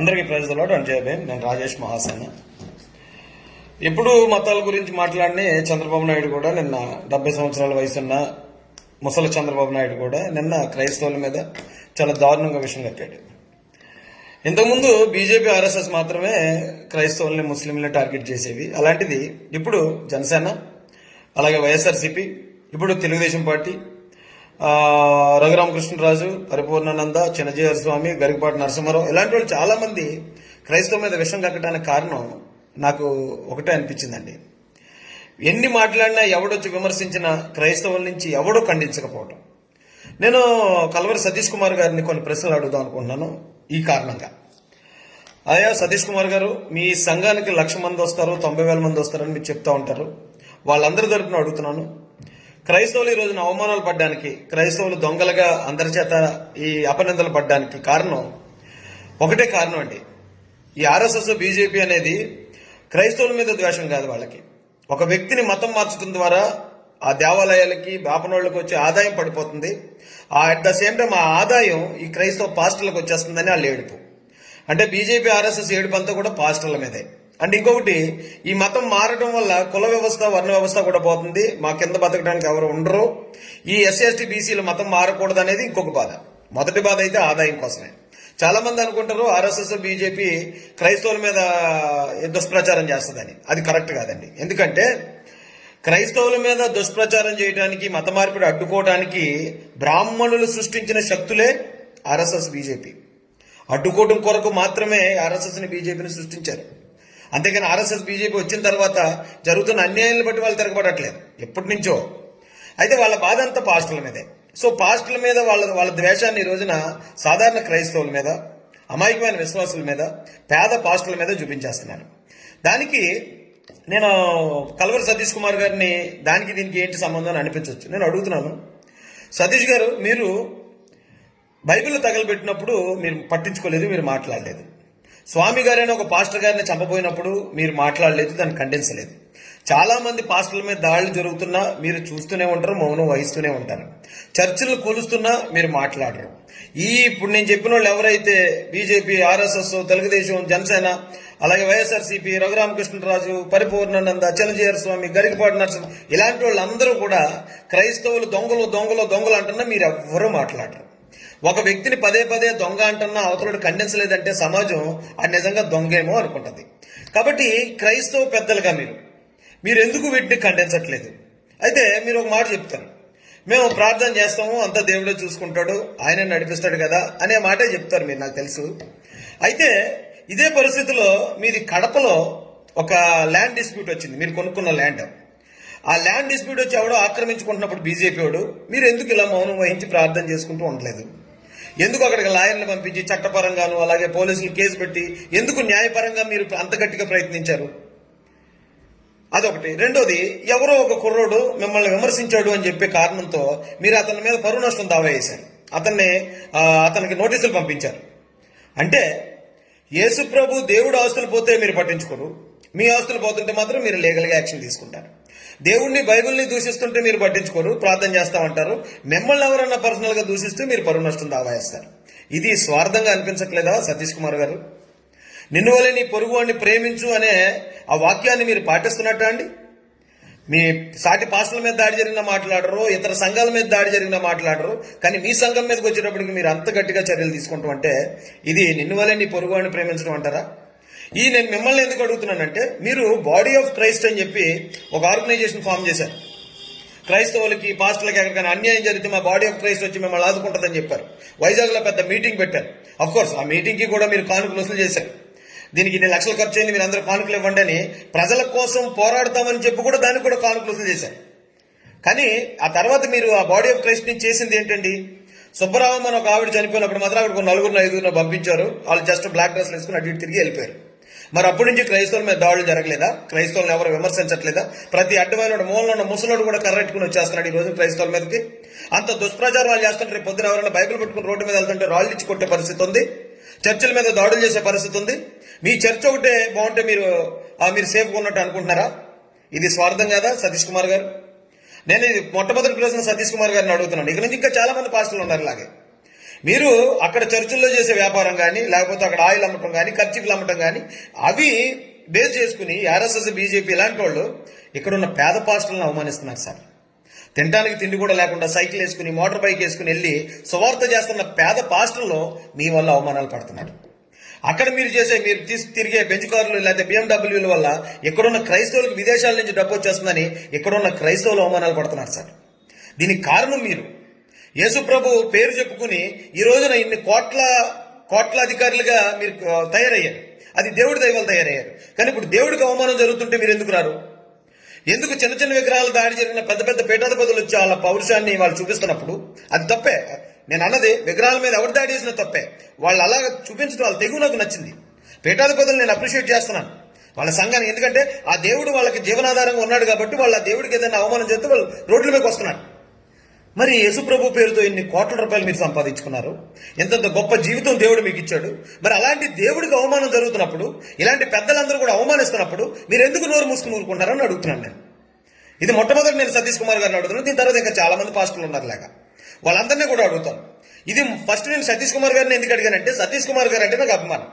అందరికీ ప్రజలు అంజయ్ నేను రాజేష్ మహాసేన. ఎప్పుడు మతాల గురించి మాట్లాడినే చంద్రబాబు నాయుడు కూడా నిన్న డెబ్బై సంవత్సరాల వయసున్న ముసలి చంద్రబాబు నాయుడు కూడా నిన్న క్రైస్తవుల మీద చాలా దారుణంగా విషయం కట్టాడు. ఇంతకుముందు బీజేపీ ఆర్ఎస్ఎస్ మాత్రమే క్రైస్తవుల్ని ముస్లింలని టార్గెట్ చేసేవి. అలాంటిది ఇప్పుడు జనసేన అలాగే వైఎస్ఆర్సీపీ ఇప్పుడు తెలుగుదేశం పార్టీ రఘురామకృష్ణరాజు పరిపూర్ణానంద చిన్నజీవర స్వామి గరికపాటి నరసింహారావు ఇలాంటి వాళ్ళు చాలా మంది క్రైస్తవ మీద విషం కక్కడానికి కారణం నాకు ఒకటే అనిపించిందండి. ఎన్ని మాట్లాడినా ఎవడొచ్చి విమర్శించిన క్రైస్తవుల నుంచి ఎవడో ఖండించకపోవటం. నేను కలవరి సతీష్ కుమార్ గారిని కొన్ని ప్రశ్నలు అడుగుదాం అనుకుంటున్నాను ఈ కారణంగా. అయ్యా సతీష్ కుమార్ గారు మీ సంఘానికి లక్ష మంది వస్తారు తొంభై వేల మంది వస్తారని మీరు చెప్తా ఉంటారు. వాళ్ళందరి తరపున అడుగుతున్నాను. క్రైస్తవులు ఈ రోజున అవమానాలు పడ్డానికి క్రైస్తవులు దొంగలుగా అందరి చేత ఈ అపనిందలు పడ్డానికి కారణం ఒకటే కారణం అండి. ఈ ఆర్ఎస్ఎస్ బీజేపీ అనేది క్రైస్తవుల మీద ద్వేషం కాదు వాళ్ళకి. ఒక వ్యక్తిని మతం మార్చడం ద్వారా ఆ దేవాలయాలకి బాపనోళ్ళకి వచ్చే ఆదాయం పడిపోతుంది. ఆ అట్ ద సేమ్ టైం ఆ ఆదాయం ఈ క్రైస్తవ పాస్టర్లకు వచ్చేస్తుందని వాళ్ళు ఏడుపు. అంటే బీజేపీ ఆర్ఎస్ఎస్ ఏడుపు అంతా కూడా పాస్టర్ల మీదే. అండ్ ఇంకొకటి ఈ మతం మారడం వల్ల కుల వ్యవస్థ వర్ణ వ్యవస్థ కూడా పోతుంది. మా కింద బతకడానికి ఎవరు ఉండరు. ఈ ఎస్సీ ఎస్టీ మతం మారకూడదు అనేది ఇంకొక బాధ. మొదటి బాధ అయితే ఆదాయం కోసమే. చాలా మంది అనుకుంటారు ఆర్ఎస్ఎస్ బీజేపీ క్రైస్తవుల మీద దుష్ప్రచారం చేస్తుందని. అది కరెక్ట్ కాదండి. ఎందుకంటే క్రైస్తవుల మీద దుష్ప్రచారం చేయడానికి మత మార్పిడి అడ్డుకోవడానికి బ్రాహ్మణులు సృష్టించిన శక్తులే ఆర్ఎస్ఎస్ బీజేపీ. అడ్డుకోవడం కొరకు మాత్రమే ఆర్ఎస్ఎస్ని బీజేపీని సృష్టించారు. అంతేకాని ఆర్ఎస్ఎస్ బీజేపీ వచ్చిన తర్వాత జరుగుతున్న అన్యాయాలను బట్టి వాళ్ళు తిరగబడట్లేదు. ఎప్పటి నుంచో అయితే వాళ్ళ బాధ అంతా పాస్టుల మీదే. సో పాస్టుల మీద వాళ్ళ వాళ్ళ ద్వేషాన్ని ఈ రోజున సాధారణ క్రైస్తవుల మీద అమాయకమైన విశ్వాసుల మీద పేద పాస్టుల మీద చూపించేస్తున్నారు. దానికి నేను కలవరి సతీష్ కుమార్ గారిని దానికి దీనికి ఏంటి సంబంధం అని అనిపించవచ్చు నేను అడుగుతున్నాను. సతీష్ గారు మీరు బైబిల్ తగలబెట్టినప్పుడు మీరు పట్టించుకోలేదు మీరు మాట్లాడలేదు. స్వామి గారైన ఒక పాస్టర్ గారిని చంపబోయినప్పుడు మీరు మాట్లాడలేదు దాన్ని ఖండించలేదు. చాలా మంది పాస్టర్ల మీద దాడులు జరుగుతున్నా మీరు చూస్తూనే ఉంటారు మౌనం వహిస్తూనే ఉంటారు. చర్చిలు కొలుస్తున్నా మీరు మాట్లాడరు. ఈ ఇప్పుడు నేను చెప్పిన వాళ్ళు ఎవరైతే బీజేపీ ఆర్ఎస్ఎస్ తెలుగుదేశం జనసేన అలాగే వైఎస్ఆర్సీపీ రఘురామకృష్ణరాజు పరిపూర్ణానంద చిరంజీవి స్వామి గరికపాటి నరసింహ ఇలాంటి వాళ్ళందరూ కూడా క్రైస్తవులు దొంగలు దొంగలు దొంగలు అంటున్నా మీరు ఎవ్వరూ మాట్లాడరు. ఒక వ్యక్తిని పదే పదే దొంగ అంటున్న అవతలను ఖండించలేదంటే సమాజం అది నిజంగా దొంగేమో అనుకుంటుంది. కాబట్టి క్రైస్తవ పెద్దలుగా మీరు మీరు ఎందుకు వీటిని ఖండించట్లేదు? అయితే మీరు ఒక మాట చెప్తారు. మేము ప్రార్థన చేస్తాము అంతా దేవుడే చూసుకుంటాడు ఆయన నడిపిస్తాడు కదా అనే మాటే చెప్తారు మీరు నాకు తెలుసు. అయితే ఇదే పరిస్థితిలో మీది కడపలో ఒక ల్యాండ్ డిస్ప్యూట్ వచ్చింది మీరు కొనుక్కున్న ల్యాండ్. ఆ ల్యాండ్ డిస్ప్యూట్ వచ్చి ఎవడో ఆక్రమించుకుంటున్నప్పుడు బీజేపీ వాడు మీరు ఎందుకు ఇలా మౌనం వహించి ప్రార్థన చేసుకుంటూ ఉండలేదు? ఎందుకు అక్కడికి లాయర్ని పంపించి చట్టపరంగాను అలాగే పోలీసులు కేసు పెట్టి ఎందుకు న్యాయపరంగా మీరు అంత గట్టిగా ప్రయత్నించారు? అదొకటి. రెండోది ఎవరో ఒక కుర్రోడు మిమ్మల్ని విమర్శించాడు అని చెప్పే కారణంతో మీరు అతని మీద పరువు నష్టం దావా వేశారు అతన్ని అతనికి నోటీసులు పంపించారు. అంటే యేసు ప్రభు దేవుడు ఆస్తులు పోతే మీరు పట్టించుకోరు. మీ ఆస్తులు పోతుంటే మాత్రం మీరు లీగల్గా యాక్షన్ తీసుకుంటారు. దేవుణ్ణి బైబిల్ని దూషిస్తుంటే మీరు పట్టించుకోరు ప్రార్థన చేస్తామంటారు మిమ్మల్ని ఎవరన్నా పర్సనల్గా దూషిస్తే మీరు పరువు నష్టం దావాయేస్తారు. ఇది స్వార్థంగా అనిపించట్లేదా సతీష్ కుమార్ గారు? నిన్ను వలె నీ పొరుగు వాడిని ప్రేమించు అనే ఆ వాక్యాన్ని మీరు పాటిస్తున్నట్ట అండి? మీ సాటి పాస్టల మీద దాడి జరిగిన మాట్లాడరు ఇతర సంఘాల మీద దాడి జరిగిన మాట్లాడరు కానీ మీ సంఘం మీదకి వచ్చేటప్పటికి మీరు అంత గట్టిగా చర్యలు తీసుకుంటాం అంటే ఇది నిన్ను వలె నీ పొరుగు వాడిని ప్రేమించడం అంటారా? ఈ నేను మిమ్మల్ని ఎందుకు అడుగుతున్నానంటే మీరు బాడీ ఆఫ్ క్రైస్ట్ అని చెప్పి ఒక ఆర్గనైజేషన్ ఫామ్ చేశారు. క్రైస్తవులకి పాస్టర్లకి ఎక్కడికైనా అన్యాయం జరిగితే మా బాడీ ఆఫ్ క్రైస్ట్ వచ్చి మిమ్మల్ని ఆదుకుంటుందని చెప్పారు. వైజాగ్లో పెద్ద మీటింగ్ పెట్టారు. అఫ్ కోర్స్ ఆ మీటింగ్కి కూడా మీరు కానుకలు వసూలు చేశారు. దీనికి ఇన్ని లక్షలు ఖర్చు అయింది మీరు అందరూ కానుకలు ఇవ్వండి అని ప్రజల కోసం పోరాడతామని చెప్పి కూడా దానికి కూడా కానుకలు వసూలు చేశారు. కానీ ఆ తర్వాత మీరు ఆ బాడీ ఆఫ్ క్రైస్ట్ నుంచి చేసింది ఏంటండి? సుబ్బరామం అని ఒక ఆవిడ చనిపోయినప్పుడు మాత్రం ఆవిడ నలుగురు ఐదుగురు పంపించారు. వాళ్ళు జస్ట్ బ్లాక్ డ్రెస్ వేసుకుని అటు ఇటు తిరిగి వెళ్ళిపోయారు. మరి అప్పటి నుంచి క్రైస్తవుల మీద దాడులు జరగలేదా? క్రైస్తవులను ఎవరు విమర్శించట్లేదా? ప్రతి అడ్డమైన మూలలో ఉన్న ముసలోడు కూడా కర్రెట్టుకుని వచ్చేస్తున్నాడు ఈ రోజు క్రైస్తవుల మీదకి. అంత దుష్ప్రచారం వాళ్ళు చేస్తుంటే రేపు పొద్దున ఎవరైనా బైబిల్ పెట్టుకుని రోడ్డు మీద వెళ్తుంటే రాళ్ళు ఇచ్చి కొట్టే పరిస్థితి ఉంది? చర్చిల మీద దాడులు చేసే పరిస్థితి ఉంది? మీ చర్చ్ ఒకటే బాగుంటే మీరు మీరు సేఫ్గా ఉన్నట్టు అనుకుంటున్నారా? ఇది స్వార్థం కదా? సతీష్ కుమార్ గారు? నేను ఇది మొట్టమొదటి ప్రశ్న సతీష్ కుమార్ గారిని అడుగుతున్నాను. ఇక్కడ నుంచి ఇంకా చాలా మంది పాస్టర్లు ఉన్నారు ఇలాగే. మీరు అక్కడ చర్చిల్లో చేసే వ్యాపారం కానీ లేకపోతే అక్కడ ఆయిల్ అమ్మటం కానీ ఖర్చులు అమ్మటం కానీ అవి బేస్ చేసుకుని ఆర్ఎస్ఎస్ బీజేపీ ఇలాంటి వాళ్ళు ఇక్కడ ఉన్న పేద పాస్టర్లను అవమానిస్తున్నారు సార్. తినడానికి తిండి కూడా లేకుండా సైకిల్ వేసుకుని మోటార్ బైక్ వేసుకుని వెళ్ళి సువార్త చేస్తున్న పేద పాస్టర్లు మీ వల్ల అవమానాలు పడుతున్నారు. అక్కడ మీరు చేసే మీరు తీసి తిరిగే బెంచ్ కార్లు లేకపోతే బిఎండబ్ల్యూల వల్ల ఇక్కడున్న క్రైస్తవులకు విదేశాల నుంచి డబ్బు వచ్చేస్తుందని ఇక్కడున్న క్రైస్తవులు అవమానాలు పడుతున్నారు సార్. దీనికి కారణం మీరు. యేసుప్రభు పేరు చెప్పుకుని ఈ రోజున ఇన్ని కోట్ల కోట్ల అధికారులుగా మీరు తయారయ్యారు. అది దేవుడి దైవాలు తయారయ్యారు. కానీ ఇప్పుడు దేవుడికి అవమానం జరుగుతుంటే మీరు ఎందుకు రారు? ఎందుకు చిన్న చిన్న విగ్రహాలు దాడి జరిగిన పెద్ద పెద్ద పీఠాధిపతులు వచ్చి వాళ్ళ పౌరుషాన్ని వాళ్ళు చూపిస్తున్నప్పుడు? అది తప్పే. నేను అన్నది విగ్రహాల మీద ఎవరు దాడి చేసినా తప్పే. వాళ్ళు అలా చూపించడం వాళ్ళ తెగువ నాకు నచ్చింది. పీఠాధిపతులు నేను అప్రిషియేట్ చేస్తున్నాను. వాళ్ళ సంఘానికి ఎందుకంటే ఆ దేవుడు వాళ్ళకి జీవనాధారంగా ఉన్నాడు కాబట్టి వాళ్ళు ఆ దేవుడికి ఏదైనా అవమానం చేస్తే వాళ్ళు రోడ్ల మీదకి వస్తున్నారు. మరి యేసుప్రభు పేరుతో ఇన్ని కోట్ల రూపాయలు మీరు సంపాదించుకున్నారు? ఎంతంత గొప్ప జీవితం దేవుడు మీకు ఇచ్చాడు? మరి అలాంటి దేవుడికి అవమానం జరుగుతున్నప్పుడు ఇలాంటి పెద్దలందరూ కూడా అవమానిస్తున్నప్పుడు మీరు ఎందుకు నోరు మూసుకుని ఊరుకుంటారని అడుగుతున్నాను నేను. ఇది మొట్టమొదటి నేను సతీష్ కుమార్ గారిని అడుగుతున్నాను. దీని తర్వాత ఇంకా చాలా మంది పాస్టర్లు ఉన్నారు లేక. వాళ్ళందరినీ కూడా అడుగుతాను. ఇది ఫస్ట్ నేను సతీష్ కుమార్ గారిని ఎందుకు అడిగానంటే సతీష్ కుమార్ గారు అంటే నాకు అభిమానం.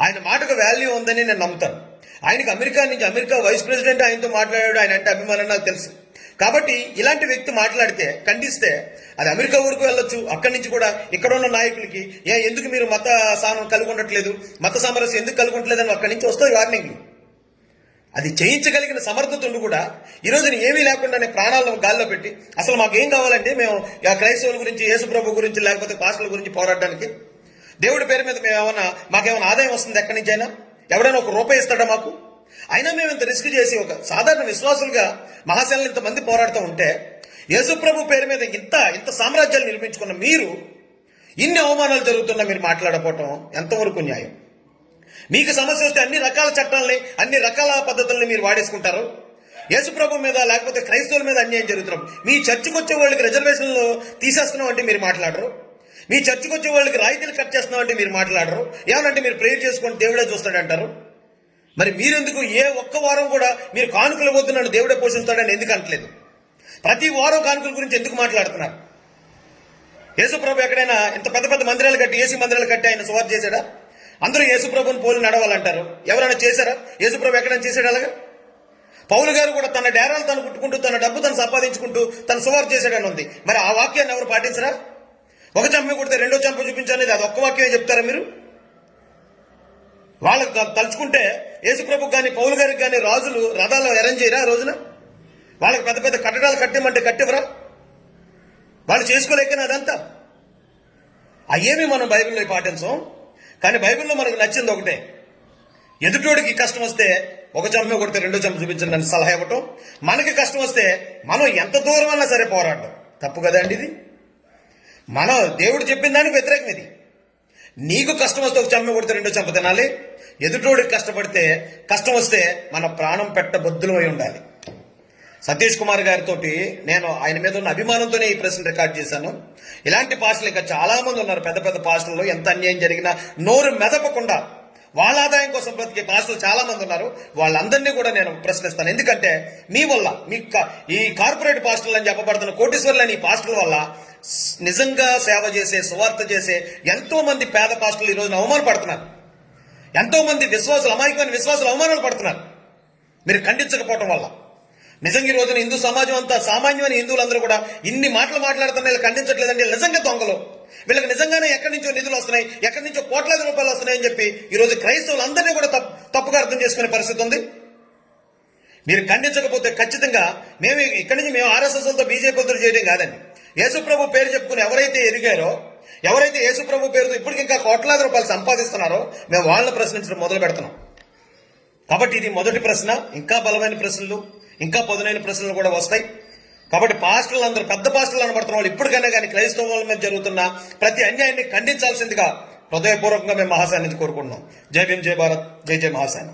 ఆయన మాటకు వాల్యూ ఉందని నేను నమ్ముతాను. ఆయనకి అమెరికా నుంచి అమెరికా వైస్ ప్రెసిడెంట్ ఆయనతో మాట్లాడాడు. ఆయన అంటే అభిమానం నాకు తెలుసు. కాబట్టి ఇలాంటి వ్యక్తి మాట్లాడితే ఖండిస్తే అది అమెరికా ఊరికి వెళ్ళొచ్చు. అక్కడి నుంచి కూడా ఇక్కడ ఉన్న నాయకులకి ఏ ఎందుకు మీరు మత సానం కలిగి ఉండట్లేదు మత సామరస్యం ఎందుకు కలిగి ఉండట్లేదని అక్కడి నుంచి వస్తాయి వార్నింగ్లు. అది చేయించగలిగిన సమర్థత ఉండి కూడా ఈ ఏమీ లేకుండానే ప్రాణాలను గాల్లో పెట్టి అసలు మాకేం కావాలంటే మేము ఆ క్రైస్తవుల గురించి యేసుప్రభు గురించి లేకపోతే పాస్టర్ల గురించి పోరాడడానికి? దేవుడి పేరు మీద మేము ఏమైనా మాకేమైనా ఆదాయం వస్తుంది ఎక్కడి నుంచి అయినా? ఎవడైనా ఒక రూపాయి ఇస్తాడా మాకు? అయినా మేము ఇంత రిస్క్ చేసి ఒక సాధారణ విశ్వాసులుగా మహాశైలను ఇంతమంది పోరాడుతూ ఉంటే యేసుప్రభు పేరు మీద ఇంత ఇంత సామ్రాజ్యాలు నిర్మించుకున్న మీరు ఇన్ని అవమానాలు జరుగుతున్నా మీరు మాట్లాడపోవటం ఎంతవరకు న్యాయం? మీకు సమస్య వస్తే అన్ని రకాల చట్టాలని అన్ని రకాల పద్ధతుల్ని మీరు వాడేసుకుంటారు. యేసుప్రభు మీద లేకపోతే క్రైస్తవుల మీద అన్యాయం జరుగుతున్నాం మీ చర్చకు వచ్చే వాళ్ళకి రిజర్వేషన్లు తీసేస్తున్నాం అంటే మీరు మాట్లాడరు. మీ చర్చకు వచ్చే వాళ్ళకి రాయితీలు కట్ చేస్తున్నామంటే మీరు మాట్లాడరు. ఏమనంటే మీరు ప్రేయర్ చేసుకొని దేవుడే చూస్తాడంటారు? మరి మీరెందుకు ఏ ఒక్క వారం కూడా మీరు కానుకలు వద్దు నన్ను దేవుడే పోషిస్తాడని ఎందుకు అనట్లేదు? ప్రతి వారం కానుకల గురించి ఎందుకు మాట్లాడుతున్నారు? యేసుప్రభు ఎక్కడైనా ఇంత పెద్ద పెద్ద మందిరాలు కట్టి ఏసీ మందిరాలు కట్టి ఆయన సువార్ చేశాడా? అందరూ యేసుప్రభుని పోలి నడవాలంటారు. ఎవరైనా చేశారా? యేసుప్రభు ఎక్కడైనా చేశాడు అలాగా? పౌలు గారు కూడా తన డేరాలు తను కుట్టుకుంటూ తన డబ్బు తను సంపాదించుకుంటూ తను సువార్ చేశాడని ఉంది. మరి ఆ వాక్యాన్ని ఎవరు పాటించరా? ఒక చంప కొడితే రెండో చంప చూపించనేది అది ఒక్క వాక్యమే చెప్తారా మీరు? వాళ్ళకు తలుచుకుంటే యేసుప్రభు కానీ పౌలు గారికి కానీ రాజులు రథాలు అరేంజ్ చేయరా రోజున? వాళ్ళకి పెద్ద పెద్ద కట్టడాలు కట్టేమంటే కట్టేవరా వాళ్ళు చేసుకోలేకనే అదంతా? అయ్యేమి మనం బైబిల్లో పాటించం? కానీ బైబిల్లో మనకు నచ్చింది ఒకటే. ఎదుటోడికి కష్టం వస్తే ఒక చంప కొడితే రెండో చంప చూపించండి సలహా ఇవ్వటం. మనకి కష్టం వస్తే మనం ఎంత దూరం అన్నా సరే పోరాడడం తప్పు కదండి ఇది? మనం దేవుడు చెప్పిన దానికి వ్యతిరేకం ఇది. నీకు కష్టం వస్తే ఒక చంప కొడితే రెండో చంప తినాలి. ఎదుటోడికి కష్టపడితే కష్టం వస్తే మన ప్రాణం పెట్ట బొద్దులమై ఉండాలి. సతీష్ కుమార్ గారితో నేను ఆయన మీద ఉన్న అభిమానంతోనే ఈ ప్రశ్న రికార్డ్ చేశాను. ఇలాంటి పాస్టర్లు ఇంకా చాలా మంది ఉన్నారు. పెద్ద పెద్ద పాస్టర్లు ఎంత అన్యాయం జరిగినా నోరు మెదపకుండా వాళ్ళ ఆదాయం కోసం బ్రతికే పాస్టర్లు చాలా మంది ఉన్నారు. వాళ్ళందరినీ కూడా నేను ప్రశ్నిస్తాను. ఎందుకంటే మీ వల్ల మీ ఈ కార్పొరేట్ పాస్టర్లు అని చెప్పబడుతున్న కోటీశ్వర్లని ఈ పాస్టర్ల వల్ల నిజంగా సేవ చేసే సువార్త చేసే ఎంతో మంది పేద పాస్టర్లు ఈ రోజున అవమానపడుతున్నారు. ఎంతో మంది విశ్వాసులు అమాయకమైన విశ్వాసులు అవమానాలు పడుతున్నారు. మీరు ఖండించకపోవటం వల్ల. నిజంగా ఈ రోజున హిందూ సమాజం అంతా సామాన్యమైన హిందువులందరూ కూడా ఇన్ని మాటలు మాట్లాడుతున్న వీళ్ళు ఖండించట్లేదండి. నిజంగా దొంగలు. వీళ్ళకి నిజంగానే ఎక్కడి నుంచో నిధులు వస్తున్నాయి ఎక్కడి నుంచో కోట్లాది రూపాయలు వస్తున్నాయని చెప్పి ఈ రోజు క్రైస్తవులు అందరినీ కూడా తప్పు తప్పుగా అర్థం చేసుకునే పరిస్థితి ఉంది. మీరు ఖండించకపోతే ఖచ్చితంగా మేము ఇక్కడి నుంచి మేము ఆర్ఎస్ఎస్లతో బీజేపీతో చేయడం కాదండి. యేసుప్రభు పేరు చెప్పుకుని ఎవరైతే ఎరిగారో ఎవరైతే యేసుప్రభు పేరుతో ఇప్పటికి ఇంకా కోట్లాది రూపాయలు సంపాదిస్తున్నారో మేము వాళ్ళని ప్రశ్నించడం మొదలు పెడుతున్నాం. కాబట్టి ఇది మొదటి ప్రశ్న ఇంకా బలమైన ప్రశ్నలు ఇంకా పదునైన ప్రశ్నలు కూడా వస్తాయి. కాబట్టి పాస్టర్లు అందరూ పెద్ద పాస్టర్లు అనబడుతున్న వాళ్ళు ఇప్పటికైనా కానీ క్రైస్తవుల మీద జరుగుతున్న ప్రతి అన్యాయాన్ని ఖండించాల్సిందిగా హృదయపూర్వకంగా మేము మహాశాన్ని కోరుకుంటున్నాం. జై భీం జై భారత్ జై జై మహాశాన్